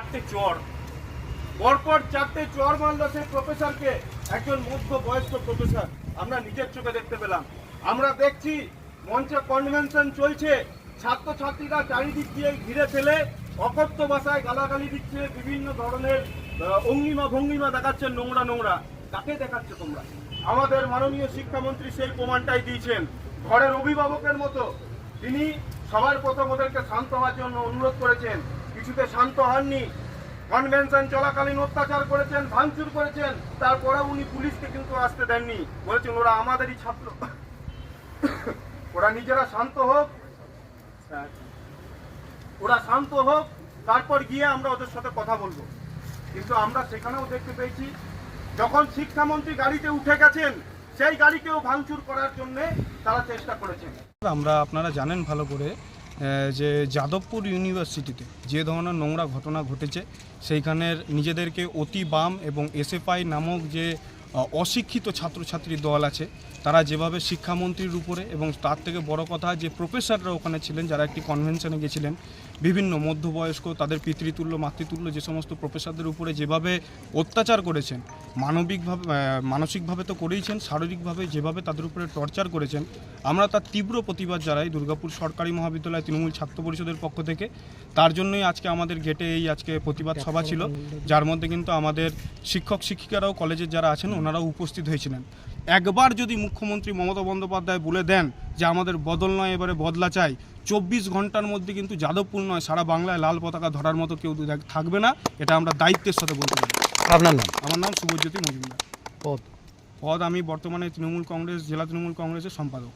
চারটে চর। পরপর চারটে চর প্রফেসরকে। একজন বয়স্ক প্রফেসর। আমরা নিজের চোখে দেখতে পেলাম। আমরা দেখছি মঞ্চে কনভেনশন চলছে। ছাত্রছাত্রীরা চারিদিক দিয়ে ঘিরে ফেলে, অকথ্য ভাষায় গালাগালি দিচ্ছে, বিভিন্ন ধরনের অঙ্গিমা ভঙ্গিমা দেখাচ্ছে নোংরা নোংরা। কাকে দেখাচ্ছে তোমরা? আমাদের মাননীয় শিক্ষামন্ত্রী সেই প্রমাণটাই দিয়েছেন। ঘরের অভিভাবকের মতো। তিনি সবার প্রথম ওদেরকে শান্ত হওয়ার জন্য অনুরোধ করেছেন। কিছুতে শান্ত হননি। কনভেনশন চলাকালীন অত্যাচার করেছেন, ভাঙচুর করেছেন তারপরে উনি পুলিশকে কিন্তু আসতে দেননি। বলেছেন ওরা আমাদেরই ছাত্র। ওরা নিজেরা শান্ত হোক। ওরা শান্ত হোক, তারপর গিয়ে আমরা ওদের সাথে কথা বলব। কিন্তু আমরা সেখানেও দেখতে পেয়েছি, যখন শিক্ষামন্ত্রী গাড়িতে উঠে গেছেন, সেই গাড়িকেও ভাঙচুর করার জন্য তারা চেষ্টা করেছেন। আমরা আপনারা জানেন ভালো করে যে যাদবপুর ইউনিভার্সিটিতে যে ধরনের নোংরা ঘটনা ঘটেছে, সেইখানের নিজেদেরকে অতি বাম এবং এসএফআই নামক যে অশিক্ষিত ছাত্রছাত্রী দল আছে, তারা যেভাবে শিক্ষামন্ত্রীর উপরে এবং তার থেকে বড় কথা যে প্রফেসররা ওখানে ছিলেন, যারা একটি কনভেনশনে গেছিলেন, বিভিন্ন মধ্যবয়স্ক, তাদের পিতৃতুল্য, মাতৃতুল্য যে সমস্ত প্রফেসরদের উপরে যেভাবে অত্যাচার করেছেন মানবিকভাবে মানসিকভাবে তো করেইছেন শারীরিকভাবে যেভাবে তাদের উপরে টর্চার করেছেন আমরা তার তীব্র প্রতিবাদ জানাই দুর্গাপুর সরকারি মহাবিদ্যালয় তৃণমূল ছাত্র পরিষদের পক্ষ থেকে। তার জন্যই আজকে আমাদের গেটে এই আজকে প্রতিবাদ সভা ছিল যার মধ্যে কিন্তু আমাদের শিক্ষক শিক্ষিকারাও কলেজের যারা আছেন ওনারাও উপস্থিত হয়েছিলেন। একবার যদি মুখ্যমন্ত্রী মমতা বন্দ্যোপাধ্যায় বলে দেন যে আমাদের বদল নয় এবারে বদলা চাই চব্বিশ ঘণ্টার মধ্যে কিন্তু যাদবপুর নয় সারা বাংলায় লাল পতাকা ধরার মতো কেউ থাকবে না এটা আমরা দায়িত্বের সাথে বলতে পারি। আপনার নাম? আমার নাম শুভজ্যোতি মজুমদার। পদ। পদ আমি বর্তমানে তৃণমূল কংগ্রেস জেলা তৃণমূল কংগ্রেসের সম্পাদক।